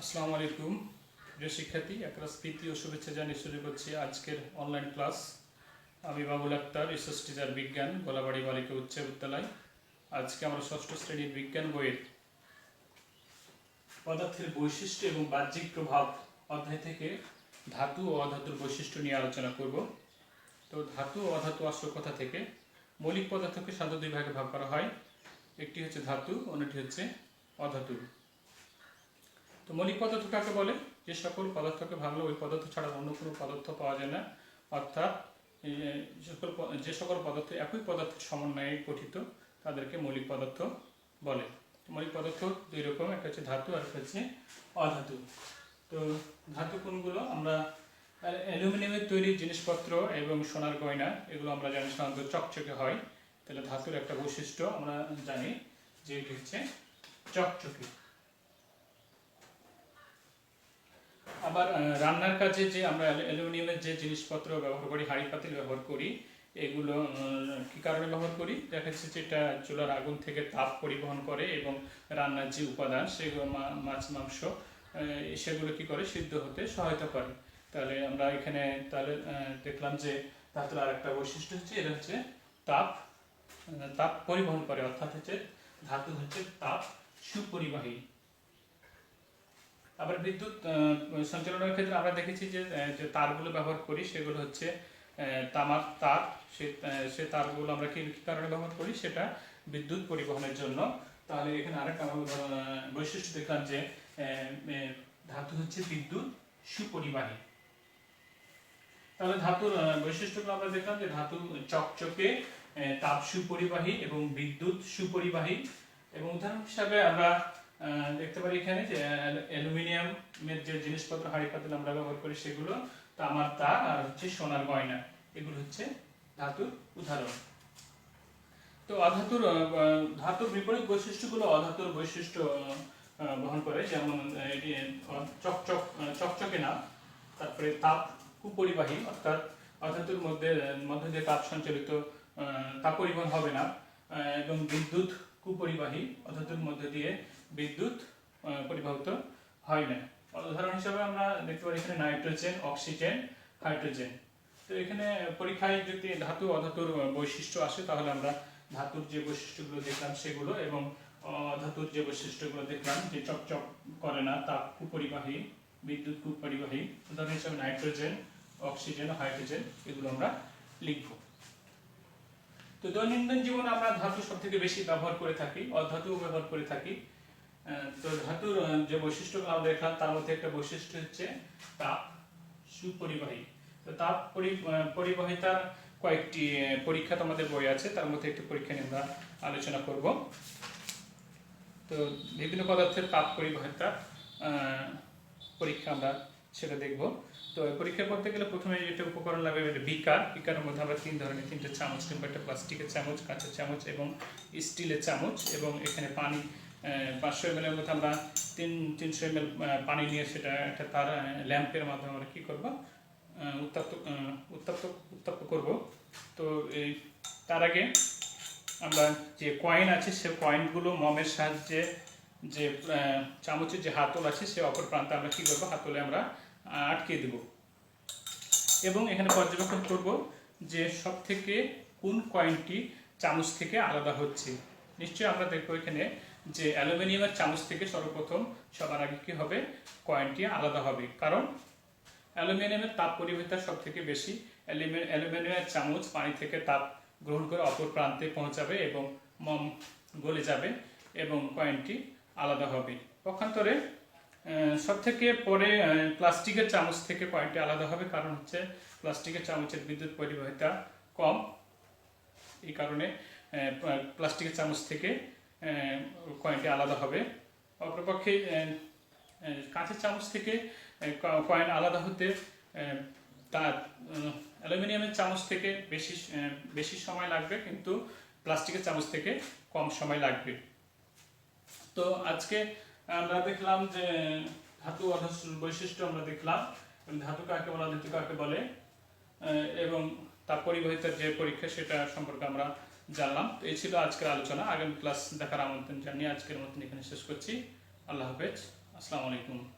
আসসালামু আলাইকুম। প্রিয় শিক্ষার্থী একরাস প্রীতি ও শুভেচ্ছা জানিয়ে শুরু করছি আজকের অনলাইন ক্লাস আমি বাবুল আক্তার রিসার্চ টিচার বিজ্ঞান, গোলাবাড়ি বালিকা উচ্চ বিদ্যালয়। আজকে আমরা ষষ্ঠ শ্রেণির বিজ্ঞান বইয়ের পদার্থের বৈশিষ্ট্য এবং বাহ্যিক প্রভাব অধ্যায় থেকে ধাতু ও অধাতুর বৈশিষ্ট্য নিয়ে আলোচনা করব। তো ধাতু ও অধাতু আসল কথা থেকে মৌলিক পদার্থকে সাধারণত দুই ভাগে ভাগ করা হয়। একটি হচ্ছে ধাতু, অন্যটি হচ্ছে অধাতু। তো মৌলিক পদার্থ কাকে বলে, যে সকল পদার্থকে ভাঙলে ওই পদার্থ ছাড়া অন্য কোনো পদার্থ পাওয়া যায় না। অর্থাৎ যে সকল যে সকল পদার্থ একই পদার্থের সমন্বয়ে গঠিত, তাদেরকে মৌলিক পদার্থ বলে। মৌলিক পদার্থ দুই রকম, একটা হচ্ছে ধাতু আর একটা হচ্ছে অধাতু। তো ধাতু কোনগুলো? আমরা অ্যালুমিনিয়ামের তৈরি জিনিসপত্র এবং সোনার গয়না, এগুলো আমরা জানি সাধারণত চকচকে হয়। তাহলে ধাতুর একটা বৈশিষ্ট্য আমরা জানি যে এটি হচ্ছে চকচকে। আবার রান্নার কাজে যে আমরা অ্যালু- অ্যালুমিনিয়ামের যে জিনিসপত্র ব্যবহার করি, হাঁড়ি পাতিল ব্যবহার করি, এগুলো কি কারণে ব্যবহার করি? দেখা যাচ্ছে যে এটা চুলার আগুন থেকে তাপ পরিবহন করে এবং রান্নার যে উপাদান, সেগুলো মাছ, মাংস সেগুলো কি করে? সিদ্ধ হতে সহায়তা করে। তাহলে আমরা এখানে, তাহলে দেখলাম যে ধাতুর আর একটা বৈশিষ্ট্য হচ্ছে, এটা হচ্ছে তাপ তাপ পরিবহন করে, অর্থাৎ হচ্ছে ধাতু হচ্ছে তাপ সুপরিবাহী। আবার বিদ্যুৎ সঞ্চালনের ক্ষেত্রে আমরা দেখেছি যে যে তারগুলো ব্যবহার করি, সেগুলো হচ্ছে তামার তার, সে সে তারগুলো আমরা কি কারণে ব্যবহার করি? সেটা বিদ্যুৎ পরিবহনের জন্য। তাহলে এখানে আরেকটা বৈশিষ্ট্য দেখলাম যে ধাতু হচ্ছে বিদ্যুৎ সুপরিবাহী। তাহলে ধাতুর বৈশিষ্ট্যগুলো আমরা দেখলাম যে ধাতু চকচকে তাপ সুপরিবাহী এবং বিদ্যুৎ সুপরিবাহী। এবং উদাহরণ হিসাবে আমরা দেখতে পারি এখানে যে অ্যালু- অ্যালুমিনিয়ামের যে জিনিসপত্র, হাড়ি পাতিল আমরা ব্যবহার করি সেগুলো তামার তার আর হচ্ছে সোনার গয়না। এগুলো হচ্ছে ধাতুর উদাহরণ। তো অধাতুর ধাতুর বিপরীত বৈশিষ্ট্যগুলো অধাতুর বৈশিষ্ট্য বহন করে। যেমন এটি চকচক চকচকে না, তারপরে তাপ কুপরিবাহী, অর্থাৎ অধাতুর মধ্যে মধ্যে দিয়ে তাপ সঞ্চালিত তাপ পরিবহন হবে না এবং বিদ্যুৎ কুপরিবাহী অধাতুর মধ্যে দিয়ে বিদ্যুৎ পরিবাহিত হয় না। উদাহরণ হিসাবে আমরা দেখতে পারি এখানে নাইট্রোজেন, অক্সিজেন, হাইড্রোজেন। তো এখানে পরীক্ষায় যদি ধাতু, অধাতুর বৈশিষ্ট্য আসে, তাহলে আমরা ধাতুর যে বৈশিষ্ট্যগুলো দেখলাম সেগুলো এবং অধাতুর যে বৈশিষ্ট্যগুলো দেখলাম যে চকচক করে না তাপ কুপরিবাহী, বিদ্যুৎ কুপরিবাহী। উদাহরণ হিসাবে নাইট্রোজেন, অক্সিজেন, হাইড্রোজেন, এগুলো আমরা লিখব। তো দৈনন্দিন জীবনে আমরা ধাতু সব থেকে বেশি ব্যবহার করে থাকি অধাতুও ব্যবহার করে থাকি। তো ধাতুর যে বৈশিষ্ট্যগুলো আমরা দেখলাম, তার মধ্যে একটা বৈশিষ্ট্য হচ্ছে তাপ সুপরিবাহী। তো তাপ পরিবাহিতার কয়েকটি পরীক্ষা তোমাদের বই আছে, তার মধ্যে একটি পরীক্ষা নিয়ে আমরা আলোচনা করব। তো বিভিন্ন পদার্থের তাপ পরিবাহিতা পরীক্ষা আমরা সেটা দেখব। তো পরীক্ষা করতে গেলে প্রথমে যেটা উপকরণ লাগবে, এটা বিকার বিকারের মধ্যে আমরা তিন ধরনের, তিনটে চামচ, কিংবা একটা প্লাস্টিকের চামচ, কাঁচের চামচ এবং স্টিলের চামচ এবং এখানে পানি পাঁচশো এম মধ্যে আমরা তিন, তিনশো এম পানি নিয়ে সেটা একটা তার ল্যাম্পের মাধ্যমে আমরা কী করব? উত্তপ্ত উত্তপ্ত উত্তপ্ত করব। তো এই তার আগে আমরা যে কয়েন আছে, সে কয়েনগুলো মমের সাহায্যে যে চামচের যে হাতল আছে, সে অপর প্রান্তে আমরা কী করব? হাতলে আমরা আটকে দেব। এবং এখানে পর্যবেক্ষণ করব যে সব থেকে কোন কয়েনটি চামচ থেকে আলাদা হচ্ছে। নিশ্চয়ই আমরা দেখব এখানে যে অ্যালুমিনিয়ামের চামচ থেকে সর্বপ্রথম সবার আগে কি হবে? কয়েনটি আলাদা হবে। কারণ অ্যালুমিনিয়ামের তাপ পরিবাহিতা সব থেকে বেশি অ্যালুমি- অ্যালুমিনিয়ামের চামচ পানি থেকে তাপ গ্রহণ করে অপর প্রান্তে পৌঁছাবে এবং মম গলে যাবে এবং কয়েনটি আলাদা হবে। পক্ষান্তরে সব থেকে পরে প্লাস্টিকের চামচ থেকে কয়েনটি আলাদা হবে, কারণ হচ্ছে প্লাস্টিকের চামচের বিদ্যুৎ পরিবাহিতা কম। এই কারণে প্লাস্টিকের চামচ থেকে কয়েনটি আলাদা হবে। অপরপক্ষে কাঁচের চামচ থেকে কয়েন আলাদা হতে তার অ্যালুমিনিয়ামের চামচ থেকে বেশি বেশি সময় লাগবে, কিন্তু প্লাস্টিকের চামচ থেকে কম সময় লাগবে। তো আজকে আমরা দেখলাম যে ধাতু অধাতুর বৈশিষ্ট্য আমরা দেখলাম। ধাতু কাকে বলা, ধাতু কাকে বলে? এবং তার পরিবাহিতার যে পরীক্ষা, সেটা সম্পর্কে আমরা জানলাম। তো এই ছিল আজকের আলোচনা। আগামী ক্লাস দেখার আমন্ত্রণ জানিয়ে আজকের মতন এখানে শেষ করছি। আল্লাহ হাফেজ। আসসালামু আলাইকুম।